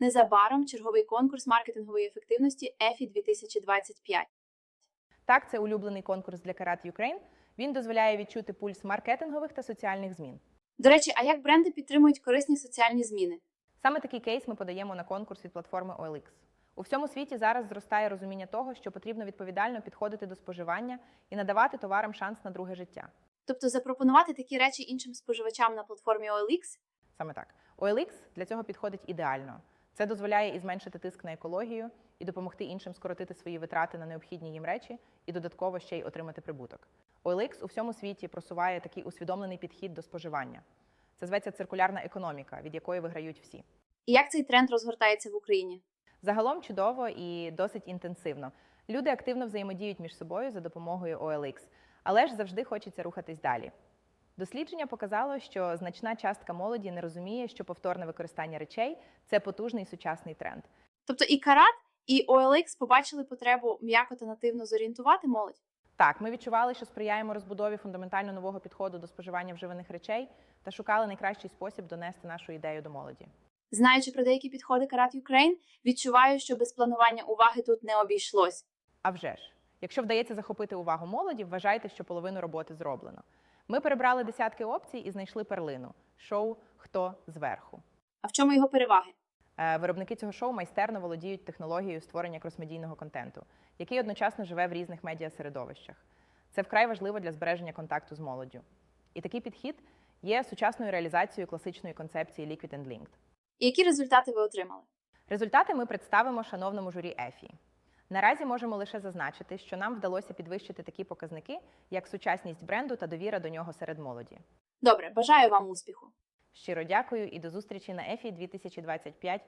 Незабаром черговий конкурс маркетингової ефективності EFI 2025. Так, це улюблений конкурс для Карат Ukraine. Він дозволяє відчути пульс маркетингових та соціальних змін. До речі, а як бренди підтримують корисні соціальні зміни? Саме такий кейс ми подаємо на конкурс від платформи OLX. У всьому світі зараз зростає розуміння того, що потрібно відповідально підходити до споживання і надавати товарам шанс на друге життя. Тобто запропонувати такі речі іншим споживачам на платформі OLX? Саме так. OLX для цього підходить ідеально. Це дозволяє і зменшити тиск на екологію, і допомогти іншим скоротити свої витрати на необхідні їм речі, і додатково ще й отримати прибуток. OLX у всьому світі просуває такий усвідомлений підхід до споживання. Це зветься циркулярна економіка, від якої виграють всі. І як цей тренд розгортається в Україні? Загалом чудово і досить інтенсивно. Люди активно взаємодіють між собою за допомогою OLX, але ж завжди хочеться рухатись далі. Дослідження показало, що значна частка молоді не розуміє, що повторне використання речей це потужний сучасний тренд. Тобто і Карат, і OLX побачили потребу м'яко та нативно зорієнтувати молодь? Так, ми відчували, що сприяємо розбудові фундаментально нового підходу до споживання вживаних речей та шукали найкращий спосіб донести нашу ідею до молоді. Знаючи про деякі підходи Карат Ukraine, відчуваю, що без планування уваги тут не обійшлось. А вже ж, якщо вдається захопити увагу молоді, вважайте, що половину роботи зроблено. Ми перебрали десятки опцій і знайшли перлину шоу Хто зверху. А в чому його переваги? Е, Виробники цього шоу майстерно володіють технологією створення кросмедійного контенту, який одночасно живе в різних медіасередовищах. Це вкрай важливо для збереження контакту з молоддю. І такий підхід є сучасною реалізацією класичної концепції Liquid and Linked. І які результати ви отримали? Результати ми представимо шановному журі ЕФІ. Наразі можемо лише зазначити, що нам вдалося підвищити такі показники, як сучасність бренду та довіра до нього серед молоді. Добре, бажаю вам успіху! Щиро дякую і до зустрічі на ЕФІ 2025.